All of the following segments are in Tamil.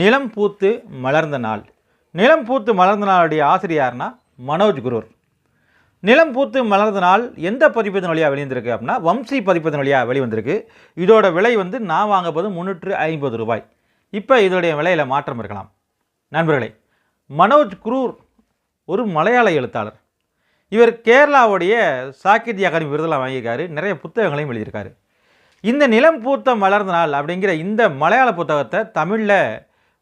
நிலம் பூத்து மலர்ந்த நாள். நிலம் பூத்து மலர்ந்த நாளுடைய ஆசிரியார்னா மனோஜ் குரூர். நிலம் பூத்து மலர்ந்த நாள் எந்த பதிப்பதன் வழியாக வெளிவந்திருக்கு அப்படின்னா வம்சி பதிப்பதன் வழியாக வெளிவந்திருக்கு. இதோட விலை வந்து நான் வாங்கப்போது முந்நூற்று ஐம்பது ரூபாய். இப்போ இதோடைய விலையில் மாற்றம் இருக்கலாம். நண்பர்களே மனோஜ் குரூர் ஒரு மலையாள எழுத்தாளர். இவர் கேரளாவுடைய சாகித்ய அகாடமி விருதெல்லாம் வாங்கியிருக்காரு. நிறைய புத்தகங்களையும் எழுதியிருக்காரு. இந்த நிலம் பூத்த மலர்ந்த நாள் அப்படிங்கிற இந்த மலையாள புத்தகத்தை தமிழில்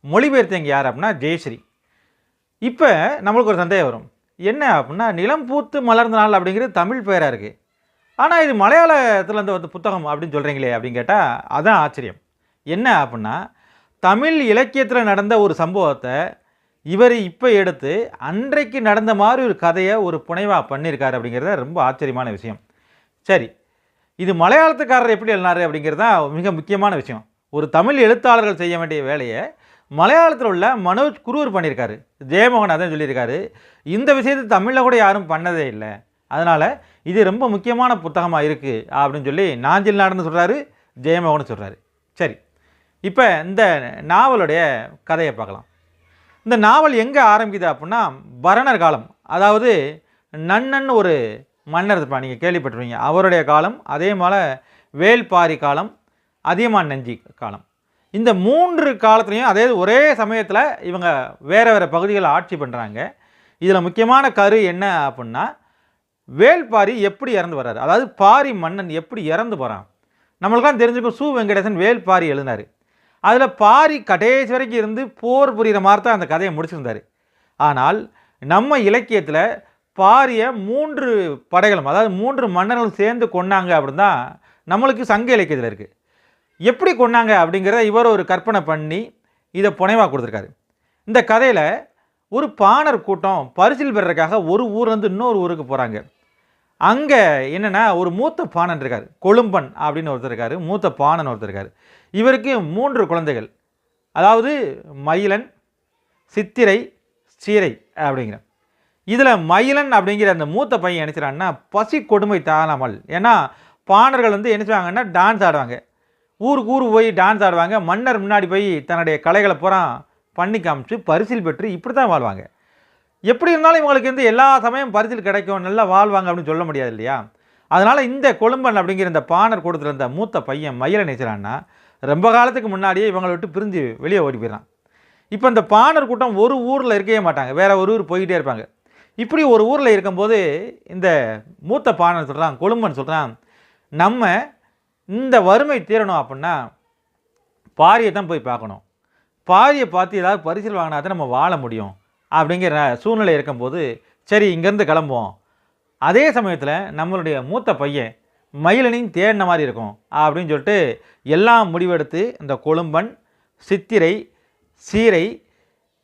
மொழிபெயர்த்தவங்க யார் அப்படின்னா ஜெயஸ்ரீ. இப்போ நம்மளுக்கு ஒரு சந்தேகம் வரும். என்ன அப்படின்னா நிலம் பூத்து மலர்ந்த நாள் அப்படிங்கிறது தமிழ் பெயராக இருக்குது ஆனால் இது மலையாளத்தில் இருந்து வந்த புத்தகம் அப்படின்னு சொல்கிறீங்களே அப்படின்னு கேட்டால் அதான் ஆச்சரியம். என்ன அப்படின்னா தமிழ் இலக்கியத்தில் நடந்த ஒரு சம்பவத்தை இவர் இப்போ எடுத்து அன்றைக்கு நடந்த மாதிரி ஒரு கதையை ஒரு புனைவாக பண்ணியிருக்காரு அப்படிங்கிறத ரொம்ப ஆச்சரியமான விஷயம். சரி இது மலையாளத்துக்காரர் எப்படி எழுதினார் அப்படிங்கிறது தான் மிக முக்கியமான விஷயம். ஒரு தமிழ் எழுத்தாளர்கள் செய்ய வேண்டிய வேலையை மலையாளத்தில் உள்ள மனோஜ் குரூர் பண்ணியிருக்காரு. ஜெயமோகன் அதான் சொல்லியிருக்காரு. இந்த விஷயத்தை தமிழில் கூட யாரும் பண்ணதே இல்லை. அதனால் இது ரொம்ப முக்கியமான புத்தகமாக இருக்குது அப்படின்னு சொல்லி நாஞ்சில் நாடுன்னு சொல்கிறாரு ஜெயமோகன் சொல்கிறாரு சரி இப்போ இந்த நாவலுடைய கதையை பார்க்கலாம். இந்த நாவல் எங்கே ஆரம்பிக்குது அப்படின்னா பரணர் காலம். அதாவது நன்னன் ஒரு மன்னர் இருப்பான் நீங்கள் கேள்விப்பட்டிருப்பீங்க. அவருடைய காலம் அதே போல் வேல்பாரி காலம் அதியமான் நஞ்சி காலம். இந்த மூன்று காலத்துலேயும் அதே ஒரே சமயத்தில் இவங்க வேறு வேறு பகுதிகளை ஆட்சி பண்ணுறாங்க இதில் முக்கியமான கரு என்ன அப்படின்னா வேல்பாரி எப்படி இறந்து வர்றாரு? அதாவது பாரி மன்னன் எப்படி இறந்து போகிறான் நம்மளுக்கெல்லாம் தெரிஞ்சுக்கும் சு வெங்கடேசன் வேல்பாரி எழுதினார். அதில் பாரி கடைசி வரைக்கும் இருந்து போர் புரிகிற மாதிரி தான் அந்த கதையை முடிச்சிருந்தார். ஆனால் நம்ம இலக்கியத்தில் பாரியை மூன்று படைகளும் அதாவது மூன்று மன்னர்களும் சேர்ந்து கொண்டாங்க அப்படின்னு தான் நம்மளுக்கு சங்க இலக்கியத்தில் இருக்குது எப்படி கொண்டாங்க அப்படிங்கிறத இவர் ஒரு கற்பனை பண்ணி இதை புனைவாக கொடுத்துருக்காரு. இந்த கதையில் ஒரு பாணர் கூட்டம் பரிசில் பெறதுக்காக ஒரு ஊர்லேருந்து இன்னொரு ஊருக்கு போகிறாங்க அங்கே என்னென்னா ஒரு மூத்த பாணன் இருக்கார் கொழும்பன் அப்படின்னு ஒருத்தர் இருக்கார் மூத்த பாணன் ஒருத்தர் இருக்கார். இவருக்கு மூன்று குழந்தைகள். அதாவது மயிலன் சித்திரை சீரை அப்படிங்கிற. இதில் மயிலன் அப்படிங்கிற அந்த மூத்த பையன் என்ன பசி கொடுமை தாழாமல் ஏன்னா பாணர்கள் வந்து என்ன செய்வாங்கன்னா டான்ஸ் ஆடுவாங்க. ஊருக்கு ஊர் போய் டான்ஸ் ஆடுவாங்க. மன்னர் முன்னாடி போய் தன்னுடைய கலைகளை பூரா பண்ணி காமிச்சு பரிசில் பெற்று இப்படி தான் வாழ்வாங்க. எப்படி இருந்தாலும் இவங்களுக்கு வந்து எல்லா சமயம் பரிசில் கிடைக்கும் நல்லா வாழ்வாங்க அப்படின்னு சொல்ல முடியாது இல்லையா? அதனால் இந்த கொழும்பன் அப்படிங்கிற இந்த பாணர் கூட்டத்தில் இருந்த மூத்த பையன் மயிலை நினைச்சான்னா ரொம்ப காலத்துக்கு முன்னாடியே இவங்களை விட்டு பிரிஞ்சு வெளியே ஓடி போயிடறான். இப்போ இந்த பாணர் கூட்டம் ஒரு ஊரில் இருக்கவே மாட்டாங்க. வேறு ஒரு ஊர் போய்கிட்டே இருப்பாங்க. இப்படி ஒரு ஊரில் இருக்கும்போது இந்த மூத்த பாணர் சொல்கிறான் கொழும்பன் சொல்கிறான் நம்ம இந்த வறுமை தீரணும் அப்படின்னா பாரியை தான் போய் பார்க்கணும். பாரியை பார்த்து ஏதாவது பரிசில் வாங்கினா தான் நம்ம வாழ முடியும் அப்படிங்கிற சூழ்நிலை இருக்கும்போது சரி இங்கேருந்து கிளம்புவோம். அதே சமயத்தில் நம்மளுடைய மூத்த பையன் மயிலனையும் தேடின மாதிரி இருக்கும் அப்படின்னு சொல்லிட்டு எல்லாம் முடிவெடுத்து இந்த கொழும்பன் சித்திரை சீரை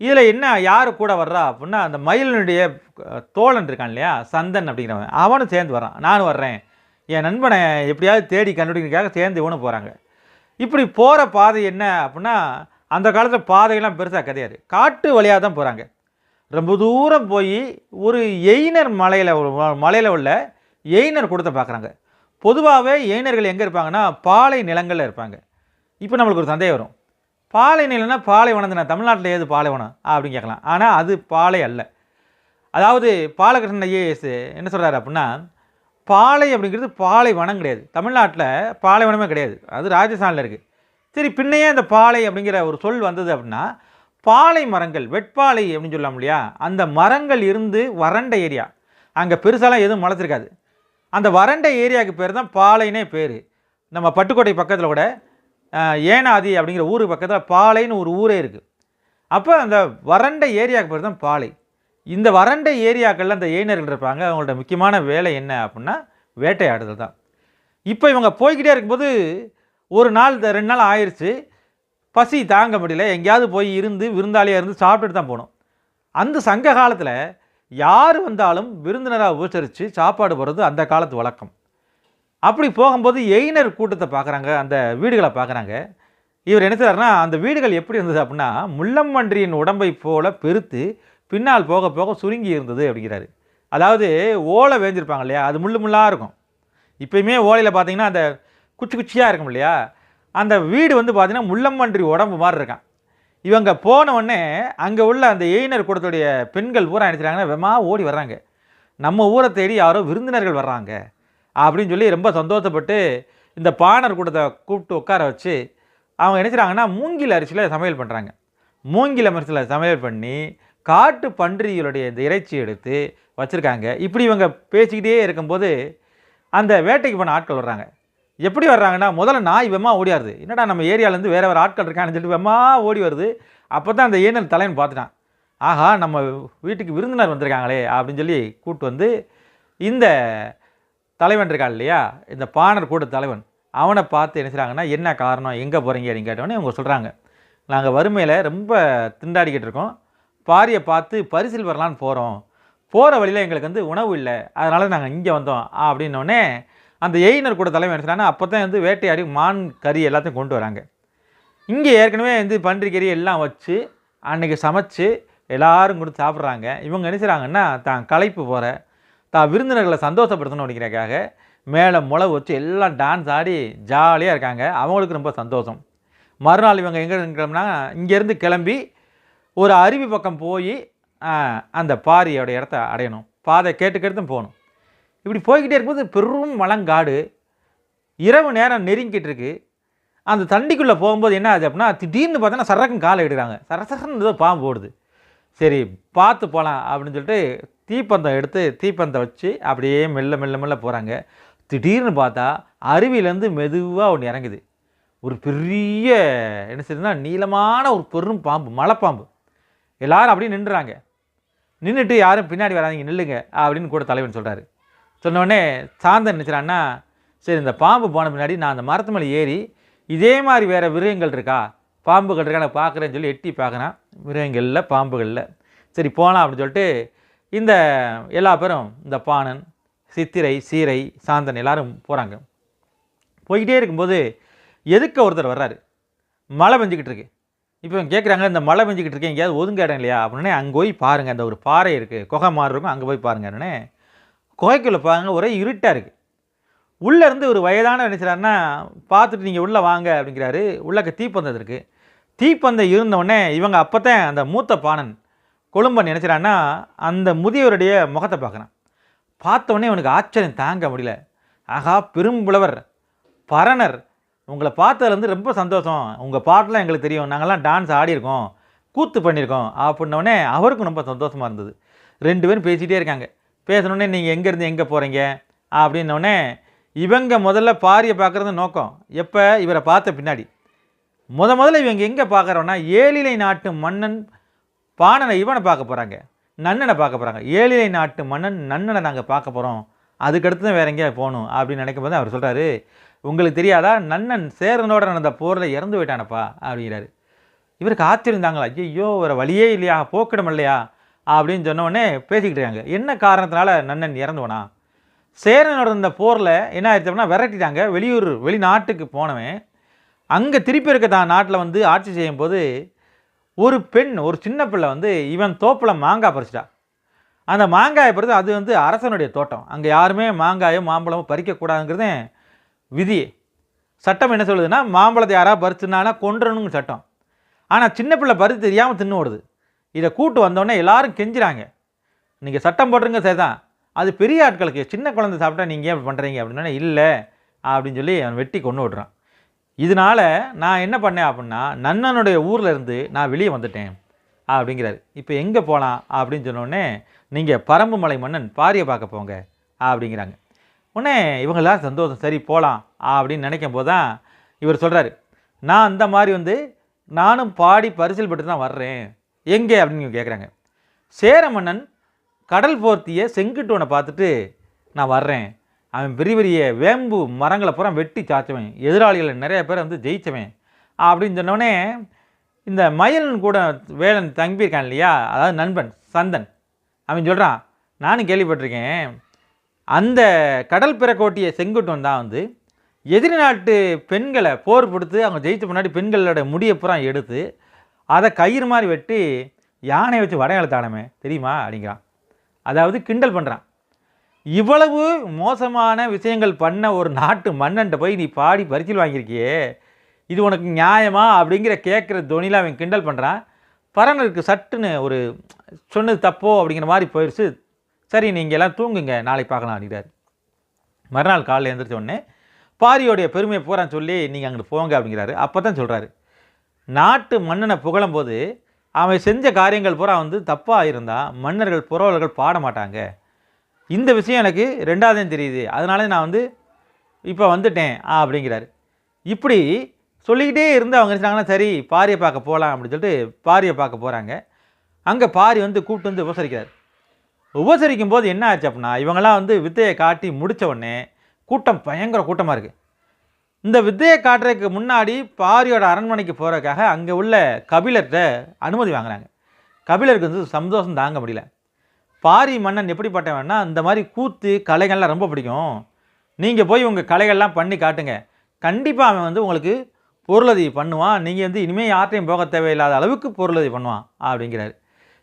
இதில் என்ன யார் கூட வர்றா அப்படின்னா அந்த மயிலனுடைய தோழன் இருக்கான் இல்லையா சந்தன் அப்படிங்கிறவன். அவனும் சேர்ந்து வரான் நானும் வர்றேன். என் நண்பனை எப்படியாவது தேடி கண்டுபிடிக்கிறதுக்காக சேர்ந்து இவனும் போகிறாங்க இப்படி போகிற பாதை என்ன அப்படின்னா அந்த காலத்தில் பாதையெல்லாம் பெருசாக கிடையாது. காட்டு வழியாக தான் போகிறாங்க ரொம்ப தூரம் போய் ஒரு எயினர் மலையில் மலையில் உள்ள எயினர் கொடுத்த பார்க்குறாங்க. பொதுவாகவே எயினர்கள் எங்கே இருப்பாங்கன்னா பாலை நிலங்களில் இருப்பாங்க. இப்போ நம்மளுக்கு ஒரு சந்தேகம் வரும். பாலை நிலம்னா பாலைவனம் தானே தமிழ்நாட்டில் ஏது பாலைவனம் அப்படின்னு கேட்கலாம். ஆனால் அது பாலை அல்ல. அதாவது பாலகிருஷ்ணன் ஐஏஎஸ் என்ன சொல்கிறாரு அப்படின்னா பாலை அப்படிங்கிறது பாலைவனம் கிடையாது. தமிழ்நாட்டில் பாலைவனமே கிடையாது. அது ராஜஸ்தானில் இருக்குது சரி பின்னையே அந்த பாலை அப்படிங்கிற ஒரு சொல் வந்தது அப்படின்னா பாலை மரங்கள் வெட்பாலை அப்படின்னு சொல்லலாம் இல்லையா? அந்த மரங்கள் இருந்து வறண்ட ஏரியா. அங்கே பெருசாலாம் எதுவும் முளைச்சிருக்காது அந்த வறண்ட ஏரியாவுக்கு பேர் தான் பாலைனே பேர். நம்ம பட்டுக்கோட்டை பக்கத்தில் கூட ஏனாதி அப்படிங்கிற ஊருக்கு பக்கத்தில் பாலைன்னு ஒரு ஊரே இருக்குது அப்போ அந்த வறண்ட ஏரியாவுக்கு பேர் தான் பாலை. இந்த வறண்ட ஏரியாக்களில் அந்த ஏனர்கள் இருப்பாங்க. அவங்களோட முக்கியமான வேலை என்ன அப்படின்னா வேட்டையாடுதல் தான். இப்போ இவங்க போய்கிட்டே இருக்கும்போது ஒரு நாள் ரெண்டு நாள் ஆயிடுச்சு பசி தாங்க முடியல. எங்கேயாவது போய் இருந்து விருந்தாளியாக இருந்து சாப்பிட்டுட்டு தான் போகணும் அந்த சங்க காலத்தில் யார் வந்தாலும் விருந்தினராக உபசரித்து சாப்பாடு போடுறது அந்த காலத்து வழக்கம். அப்படி போகும்போது எயினர் கூட்டத்தை பார்க்குறாங்க அந்த வீடுகளை பார்க்குறாங்க இவர் என்ன செய்றாருன்னா அந்த வீடுகள் எப்படி இருந்தது அப்படின்னா முள்ளம்பன்றியின் உடம்பை போல பெருத்து பின்னால் போக போக சுருங்கி இருந்தது அப்படிங்கிறாரு. அதாவது ஓலை வேஞ்சிருப்பாங்க இல்லையா? அது முள்ளு முள்ளாக இருக்கும். இப்பயுமே ஓலையில் பார்த்தீங்கன்னா அந்த குச்சி குச்சியாக இருக்கும் இல்லையா? அந்த வீடு வந்து பார்த்தீங்கன்னா முள்ளம்பன்றி உடம்பு மாதிரி இருக்கான். இவங்க போனவுடனே அங்கே உள்ள அந்த எயினர் கூடத்துடைய பெண்கள் பூரா நினைச்சாங்கன்னா வெமா ஓடி வர்றாங்க. நம்ம ஊரை தேடி யாரோ விருந்தினர்கள் வர்றாங்க. அப்படின்னு சொல்லி ரொம்ப சந்தோஷப்பட்டு இந்த பாணர் கூட்டத்தை கூப்பிட்டு உட்கார வச்சு அவங்க என்ன மூங்கில் அரிசியில் சமையல் பண்ணுறாங்க மூங்கில் அரிசியில் சமையல் பண்ணி காட்டு பன்றிகளுடைய இந்த இறைச்சி எடுத்து வச்சுருக்காங்க. இப்படி இவங்க பேசிக்கிட்டே இருக்கும்போது அந்த வேட்டைக்கு போன ஆட்கள் வர்றாங்க. எப்படி வர்றாங்கன்னா முதல்ல நாய் வெம்மா ஓடியாருது. என்னடா நம்ம ஏரியாலேருந்து வேறு வேறு ஆட்கள் இருக்கான்னு சொல்லிட்டு வெம்மா ஓடி வருது. அப்போ தான் அந்த ஏனல் தலைவன் பார்த்துட்டான். ஆஹா நம்ம வீட்டுக்கு விருந்தினர் வந்திருக்காங்களே அப்படின்னு சொல்லி கூப்பிட்டு வந்து இந்த தலைவன் இருக்கான் இல்லையா இந்த பாணர் கூட தலைவன் அவனை பார்த்து என்ன செய்கிறாங்கன்னா என்ன காரணம் எங்கே போகிறீங்க அப்படின்னு கேட்டவொடனே அவங்க சொல்கிறாங்க நாங்கள் வறுமையில் ரொம்ப திண்டாடிக்கிட்டு இருக்கோம். பாரியை பார்த்து பரிசில் வரலான்னு போகிறோம் போகிற வழியில் எங்களுக்கு வந்து உணவு இல்லை. அதனால் நாங்கள் இங்கே வந்தோம். அப்படின்னோடனே அந்த எயினர் கூட தலைமை என்ன அப்போ தான் வந்து வேட்டையாடி மான் கறி எல்லாத்தையும் கொண்டு வராங்க. இங்கே ஏற்கனவே வந்து பன்றி கறி எல்லாம் வச்சு அன்றைக்கி சமைச்சு எல்லோரும் கொடுத்து சாப்பிட்றாங்க. இவங்க என்ன செய்கிறாங்கன்னா தான் களைப்பு போகிற தான் விருந்தினர்களை சந்தோஷப்படுத்தணும் அப்படிங்கிறக்காக மேலே முளை வச்சு எல்லாம் டான்ஸ் ஆடி ஜாலியாக இருக்காங்க. அவங்களுக்கு ரொம்ப சந்தோஷம். மறுநாள் இவங்க எங்கே இருக்கிறோம்னா இங்கேருந்து கிளம்பி ஒரு அருவி பக்கம் போய் அந்த பாரியோட இடத்த அடையணும். பாதை கேட்டு கேட்டு தான் போகணும். இப்படி போய்கிட்டே இருக்கும்போது பெரும் மலங்காடு. இரவு நேரம் நெருங்கிட்டு இருக்கு. அந்த தண்டிக்குள்ளே போகும்போது என்ன ஆகுது அப்படின்னா திடீர்னு பார்த்தோன்னா சரக்கும் காலை எடுக்கிறாங்க. சரசரன்னு ஏதோ பாம்பு ஓடுது. சரி பார்த்து போகலாம் அப்படின்னு சொல்லிட்டு தீப்பந்தம் எடுத்து தீப்பந்தம் வச்சு அப்படியே மெல்ல மெல்ல மெல்ல போகிறாங்க திடீர்னு பார்த்தா அருவியிலேருந்து மெதுவாக ஒன்று இறங்குது. ஒரு பெரிய என்ன செய்யுதுன்னா நீளமான ஒரு பெரும் பாம்பு மலைப்பாம்பு. எல்லாரும் அப்படியே நின்றுறாங்க. நின்றுட்டு யாரும் பின்னாடி வராதீங்க நில்லுங்க அப்படின்னு கூட தலைவன் சொல்கிறாரு சொன்னோடனே சாந்தன் நினச்சிறான்னா சரி இந்த பாம்பு போன பின்னாடி நான் அந்த மரத்து மேலே ஏறி இதே மாதிரி வேறு மிருகங்கள் இருக்கா? பாம்புகள் இருக்கா நான் பார்க்குறேன்னு சொல்லி எட்டி பார்க்குறான். மிருகங்களில் பாம்புகளில். சரி போகலாம் அப்படின்னு சொல்லிட்டு இந்த எல்லா பேரும் இந்த பாணன் சித்திரை சீரை சாந்தன் எல்லாரும் போகிறாங்க போய்கிட்டே இருக்கும்போது எதுக்க ஒருத்தர் வர்றாரு. மழை பெஞ்சிக்கிட்டு இருக்கு. இப்போ கேட்குறாங்க இந்த மழை பெஞ்சிக்கிட்டு இருக்கேன் எங்கேயாவது ஒதுங்க இடம் இல்லையா? அப்படின்னே அங்கே போய் பாருங்கள் அந்த ஒரு பாறை இருக்குது குகை மாறு இருக்கும் அங்கே போய் பாருங்கன்னே குகைக்குள்ளே பாருங்க ஒரே இருட்டாக இருக்குது உள்ளேருந்து ஒரு வயதான நினைச்சாருன்னா பார்த்துட்டு நீங்கள் உள்ளே வாங்க அப்படிங்கிறாரு. உள்ளக்க தீப்பந்தம் இருக்குது தீப்பந்தம் இருந்தவுடனே இவங்க அப்போ தான் அந்த மூத்த பாணன் கொழும்பன் நினைச்சான்னா அந்த முதியவருடைய முகத்தை பார்க்குறான். பார்த்தோன்னே இவனுக்கு ஆச்சரியம் தாங்க முடியல. ஆகா பெரும்புலவர் பரணர் உங்களை பார்த்ததுலேருந்து ரொம்ப சந்தோஷம். உங்கள் பாட்டெலாம் எங்களுக்கு தெரியும். நாங்கள்லாம் டான்ஸ் ஆடியிருக்கோம். கூத்து பண்ணியிருக்கோம். அப்படின்னோடனே அவருக்கும் ரொம்ப சந்தோஷமாக இருந்தது. ரெண்டு பேரும் பேசிகிட்டே இருக்காங்க. பேசினோடனே நீங்கள் எங்கேருந்து எங்கே போகிறீங்க? அப்படின்னோடனே இவங்க முதல்ல பாரியை பார்க்குறது நோக்கம். எப்போ? இவரை பார்த்த பின்னாடி. முத முதல்ல இவங்க எங்கே பார்க்குறோன்னா ஏழிலை நாட்டு மன்னன் பாணனை இவனை பார்க்க போகிறாங்க நன்னனை பார்க்க போகிறாங்க ஏழிலை நாட்டு மன்னன் நன்னனை நாங்கள் பார்க்க போகிறோம் அதுக்கடுத்து தான் வேற எங்கேயா போகணும் அப்படின்னு நினைக்கும் போது அவர் சொல்கிறாரு உங்களுக்கு தெரியாதா? நன்னன் சேரனோட நடந்த போரில் இறந்து போயிட்டானப்பா அப்படிங்கிறாரு. இவருக்கு ஆச்சரியம் தாங்களா ஐயோ ஒரு வழியே இல்லையா? போக்கிடம் இல்லையா? அப்படின்னு சொன்னோடனே பேசிக்கிட்டு இருக்காங்க. என்ன காரணத்தினால நன்னன் இறந்துவனா சேரனோட இருந்த போரில் என்ன ஆயிடுச்சு அப்படின்னா விரட்டிட்டாங்க. வெளியூர் வெளிநாட்டுக்கு போனவன். அங்கே திருப்பி இருக்க தான் நாட்டில் வந்து ஆட்சி செய்யும்போது ஒரு பெண் ஒரு சின்ன பிள்ளை வந்து இவன் தோப்பில் மாங்காய் பறிச்சிட்டா. அந்த மாங்காயை பறித்து அது வந்து அரசனுடைய தோட்டம். அங்கே யாருமே மாங்காயோ மாம்பழமோ பறிக்கக்கூடாதுங்கிறதே விதி சட்டம் என்ன சொல்லுதுன்னா மாம்பழத்தை யாராவது பறிச்சுனானா கொன்றணுங்க சட்டம். ஆனால் சின்ன பிள்ளை பறித்து தெரியாமல் தின்னு ஓடுது. இதை கூட்டு வந்தோடனே எல்லாரும் கெஞ்சுறாங்க. நீங்கள் சட்டம் போட்டுருங்க சரிதான். அது பெரிய ஆட்களுக்கு சின்ன குழந்தை சாப்பிட்டா நீங்கள் ஏன் பண்ணுறீங்க அப்படின்னா இல்லை அப்படின்னு சொல்லி அவன் வெட்டி கொண்டு விட்றான் இதனால நான் என்ன பண்ணேன் அப்படின்னா நன்னனுடைய ஊரில் இருந்து நான் வெளியே வந்துட்டேன் அப்படிங்கிறாரு. இப்போ எங்கே போகலாம் அப்படின்னு சொன்னோடனே நீங்கள் பரம்பு மலை மன்னன் பாரியை பார்க்க போங்க அப்படிங்கிறாங்க. உடனே இவங்க எல்லாரும் சந்தோஷம் சரி போகலாம் அப்படின்னு நினைக்கும் போது தான் இவர் சொல்கிறாரு நான் அந்த மாதிரி வந்து நானும் பாடி பரிசில் பெற்று தான் வர்றேன். எங்கே அப்படின்னு கேட்குறாங்க சேர மன்னன் கடல் போர்த்திய செங்குட்டுவனை பார்த்துட்டு நான் வர்றேன். அவன் பெரிய பெரிய வேம்பு மரங்களை பூரா வெட்டி சாய்ச்சவன். எதிராளிகளை நிறைய பேர் வந்து ஜெயிச்சவன். அப்படின்னு சொன்னோடனே இந்த மயிலன் கூட வேலன் தங்கியிருக்கான் இல்லையா? அதாவது நண்பன் சந்தன். அவன் சொல்கிறான் நானும் கேள்விப்பட்டிருக்கேன். அந்த கடல் பிறக்கோட்டிய செங்குட்டம் தான் வந்து எதிரி நாட்டு பெண்களை போர் கொடுத்து அவங்க ஜெயித்த முன்னாடி பெண்களோட முடியை புறம் எடுத்து அதை கயிறு மாதிரி வெட்டி யானை வச்சு வடையாளத்தானமே தெரியுமா? அப்படிங்கிறான். அதாவது கிண்டல் பண்ணுறான் இவ்வளவு மோசமான விஷயங்கள் பண்ண ஒரு நாட்டு மன்னன்ட்ட போய் நீ பாடி பரிசில் வாங்கியிருக்கியே இது உனக்கு நியாயமா? அப்படிங்கிற கேட்குற துணியில் அவன் கிண்டல் பண்ணுறான் பரணருக்கு சட்டுன்னு ஒரு சொன்னது தப்போ அப்படிங்கிற மாதிரி போயிடுச்சு சரி நீங்கள் எல்லாம் தூங்குங்க நாளைக்கு பார்க்கலாம் அப்படிங்கிறார் மறுநாள் காலையில் எழுந்திரிச்ச உடனே பாரியோடைய பெருமையை பூரா சொல்லி நீங்கள் அங்கிட்டு போங்க அப்படிங்கிறாரு. அப்போ தான் சொல்கிறாரு நாட்டு மன்னனை புகழும்போது அவன் செஞ்ச காரியங்கள் பூரா வந்து தப்பாக இருந்தால் மன்னர்கள் புறவர்கள் பாட மாட்டாங்க. இந்த விஷயம் எனக்கு ரெண்டாவதும் தெரியுது. அதனால நான் வந்து இப்போ வந்துட்டேன் ஆ அப்படிங்கிறாரு. இப்படி சொல்லிக்கிட்டே இருந்து அவங்க நினச்சாங்கன்னா சரி பாரியை பார்க்க போகலாம் அப்படின்னு சொல்லிட்டு பாரியை பார்க்க போகிறாங்க அங்கே பாரி வந்து கூப்பிட்டு வந்து உபசரிக்கிறார். உபசரிக்கும் போது என்ன ஆச்சு அப்படின்னா இவங்கெல்லாம் வந்து வித்தையை காட்டி முடிச்ச உடனே கூட்டம் பயங்கர கூட்டமாக இருக்குது இந்த வித்தையை காட்டுறதுக்கு முன்னாடி பாரியோட அரண்மனைக்கு போகிறதுக்காக அங்கே உள்ள கபிலர்கிட்ட அனுமதி வாங்குறாங்க. கபிலருக்கு வந்து சந்தோஷம் தாங்க முடியல. பாரி மன்னன் எப்படிப்பட்டவன்னா இந்த மாதிரி கூத்து கலைகள்லாம் ரொம்ப பிடிக்கும். நீங்கள் போய் உங்கள் கலைகள்லாம் பண்ணி காட்டுங்க. கண்டிப்பாக அவன் வந்து உங்களுக்கு பொருளுதவி பண்ணுவான். நீங்கள் வந்து இனிமேல் யார்ட்டையும் போக தேவையில்லாத அளவுக்கு பொருளுதவி பண்ணுவான் அப்படிங்கிறாரு.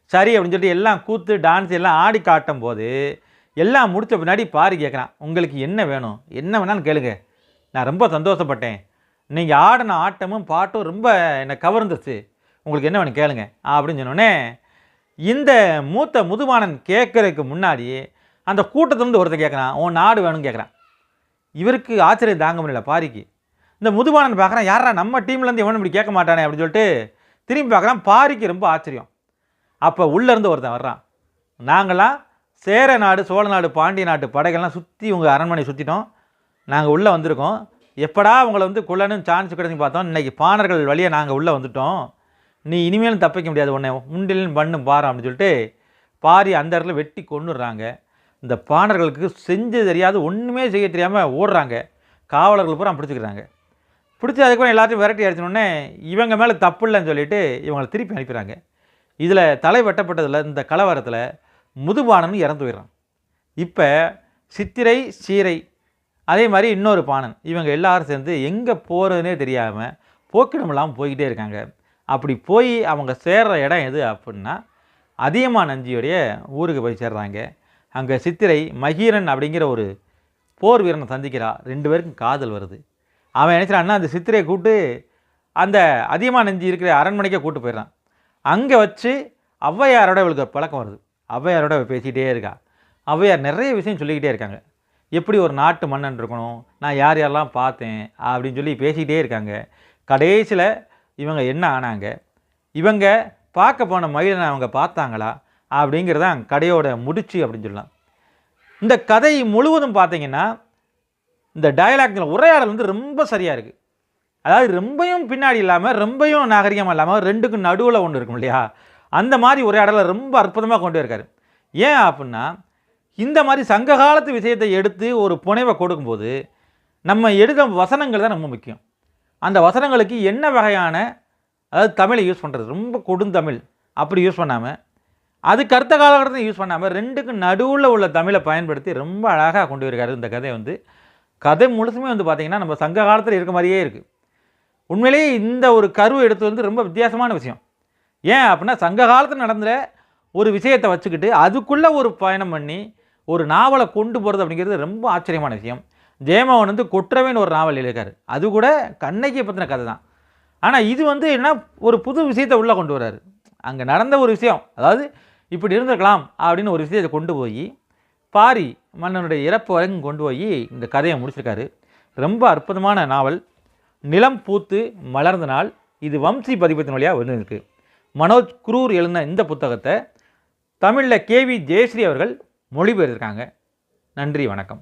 சரி அப்படின்னு சொல்லிட்டு எல்லாம் கூத்து டான்ஸ் எல்லாம் ஆடி காட்டும் போது எல்லாம் முடித்த பின்னாடி பாரி கேட்குறான் உங்களுக்கு என்ன வேணும்? என்ன வேணாலும் கேளுங்க. நான் ரொம்ப சந்தோஷப்பட்டேன். நீங்கள் ஆடின ஆட்டமும் பாட்டும் ரொம்ப என்னை கவர்ந்துச்சு உங்களுக்கு என்ன வேணும் கேளுங்க. அப்படின்னு சொன்னோடனே இந்த மூத்த முதுமானன் கேட்குறதுக்கு முன்னாடி அந்த கூட்டத்திலிருந்து ஒருத்தன் கேட்குறான் உன் நாடு வேணும்னு கேட்குறான் இவருக்கு ஆச்சரியம் தாங்க முடியல பாரிக்கு. இந்த முதுமானன் பார்க்குறான் யாரா நம்ம டீம்லேருந்து எவனும் இப்படி கேட்க மாட்டானே? அப்படின்னு சொல்லிட்டு திரும்பி பார்க்குறான் பாரிக்கு ரொம்ப ஆச்சரியம். அப்போ உள்ளேருந்து ஒருத்தன் வர்றான். நாங்களாம் சேர நாடு சோழ நாடு பாண்டிய நாட்டு படைகள்லாம் சுற்றி உங்கள் அரண்மனை சுற்றிட்டோம் நாங்கள் உள்ளே வந்திருக்கோம். எப்படா உங்களை வந்து கொல்லணும் சான்ஸ் கிடைச்சி பார்த்தோம். இன்றைக்கி பாணர்கள் வழியாக நாங்கள் உள்ளே வந்துட்டோம். நீ இனிமேலும் தப்பிக்க முடியாது. உன்னை உண்டிலும் பண்ணும் பாரு அப்படின்னு சொல்லிட்டு பாரி அந்த இடத்துல வெட்டி கொண்டுடுறாங்க இந்த பாணர்களுக்கு செஞ்சு தெரியாது ஒன்றுமே செய்ய தெரியாமல் ஓடுறாங்க. காவலர்கள் பூரா பிடிச்சிக்கிறாங்க. பிடிச்சி அதுக்கப்புறம் எல்லாத்தையும் விரட்டி அடிச்சோடனே இவங்க மேலே தப்பு இல்லைன்னு சொல்லிட்டு இவங்களை திருப்பி அனுப்பிடுறாங்க. இதில் தலை வெட்டப்பட்டதில் இந்த கலவரத்தில் முதுபானன் இறந்து போயிடுறான். இப்போ சித்திரை சீரை அதே மாதிரி இன்னொரு பாணன் இவங்க எல்லாரும் சேர்ந்து எங்கே போகிறதுனே தெரியாமல் போக்கிடமில்லாமல் போய்கிட்டே இருக்காங்க. அப்படி போய் அவங்க சேர்ற இடம் எது அப்படின்னா அதியமான் நஞ்சியுடைய ஊருக்கு போய் சேர்றாங்க. அங்கே சித்திரை மகீரன் அப்படிங்கிற ஒரு போர் வீரனை சந்திக்கிறா. ரெண்டு பேருக்கும் காதல் வருது. அவன் நினைச்சான்னா அந்த சித்திரையை கூப்பிட்டு அந்த அதியமான் நஞ்சி இருக்கிற அரண்மனைக்கே கூப்பிட்டு போயிடுறான். அங்கே வச்சு ஔவையாரோட இவளுக்கு ஒரு பழக்கம் வருது. ஔவையாரோட அவ பேசிக்கிட்டே இருக்கா. ஔவையார் நிறைய விஷயம் சொல்லிக்கிட்டே இருக்காங்க. எப்படி ஒரு நாட்டு மன்னன் இருக்கணும் நான் யார் யாரெல்லாம் பார்த்தேன் அப்படின்னு சொல்லி பேசிக்கிட்டே இருக்காங்க. கடைசியில் இவங்க என்ன ஆனாங்க? இவங்க பார்க்க போன மயிலனை அவங்க பார்த்தாங்களா? அப்படிங்கிறதான் கடையோட முடிச்சு அப்படின்னு சொல்லலாம். இந்த கதை முழுவதும் பார்த்தீங்கன்னா இந்த டயலாக்ல உரையாடல் வந்து ரொம்ப சரியாக இருக்குது அதாவது ரொம்பையும் பின்னாடி இல்லாமல் ரொம்பையும் நாகரிகமாக இல்லாமல் ரெண்டுக்கும் நடுவில் ஒன்று இருக்கும் இல்லையா? அந்த மாதிரி உரையாடலை ரொம்ப அற்புதமாக கொண்டு இருக்காரு ஏன் அப்படின்னா இந்த மாதிரி சங்க காலத்து விஷயத்தை எடுத்து ஒரு புனைவை கொடுக்கும்போது நம்ம எழுத வசனங்கள் தான் ரொம்ப முக்கியம். அந்த வசனங்களுக்கு என்ன வகையான அதாவது தமிழை யூஸ் பண்ணுறது ரொம்ப கொடுந்தமிழ் அப்படி யூஸ் பண்ணாமல் அதுக்கு அடுத்த காலகட்டத்தை யூஸ் பண்ணாமல் ரெண்டுக்கும் நடுவில் உள்ள தமிழை பயன்படுத்தி ரொம்ப அழகாக கொண்டு இருக்காரு இந்த கதை வந்து. கதை முழுசுமே வந்து பார்த்திங்கன்னா நம்ம சங்க காலத்தில் இருக்க மாதிரியே இருக்குது உண்மையிலேயே இந்த ஒரு கரு எடுத்து வந்து ரொம்ப வித்தியாசமான விஷயம். ஏன் அப்படின்னா சங்க காலத்தில் நடந்த ஒரு விஷயத்தை வச்சுக்கிட்டு அதுக்குள்ளே ஒரு பயணம் பண்ணி ஒரு நாவலை கொண்டு போகிறது அப்படிங்கிறது ரொம்ப ஆச்சரியமான விஷயம். ஜெயமோகன் வந்து கொற்றவைன்னு ஒரு நாவல் எழுதியிருக்காரு. அது கூட கண்ணகியை பற்றின கதை தான். ஆனால் இது வந்து என்ன ஒரு புது விஷயத்தை உள்ளே கொண்டு வராரு அங்கே நடந்த ஒரு விஷயம் அதாவது இப்படி இருந்திருக்கலாம் அப்படின்னு ஒரு விஷயத்தை கொண்டு போய் பாரி மன்னனுடைய இறப்பு வரைக்கும் கொண்டு போய் இந்த கதையை முடிச்சிருக்காரு. ரொம்ப அற்புதமான நாவல். நிலம் பூத்து மலர்ந்த நாள் இது வம்சி பதிப்பத்தின் வழியாக வந்து மனோஜ் குரூர் எழுதின இந்த புத்தகத்தை தமிழில் கேவி ஜெயஸ்ரீ அவர்கள் மொழிபெயர்த்திருக்காங்க. நன்றி வணக்கம்.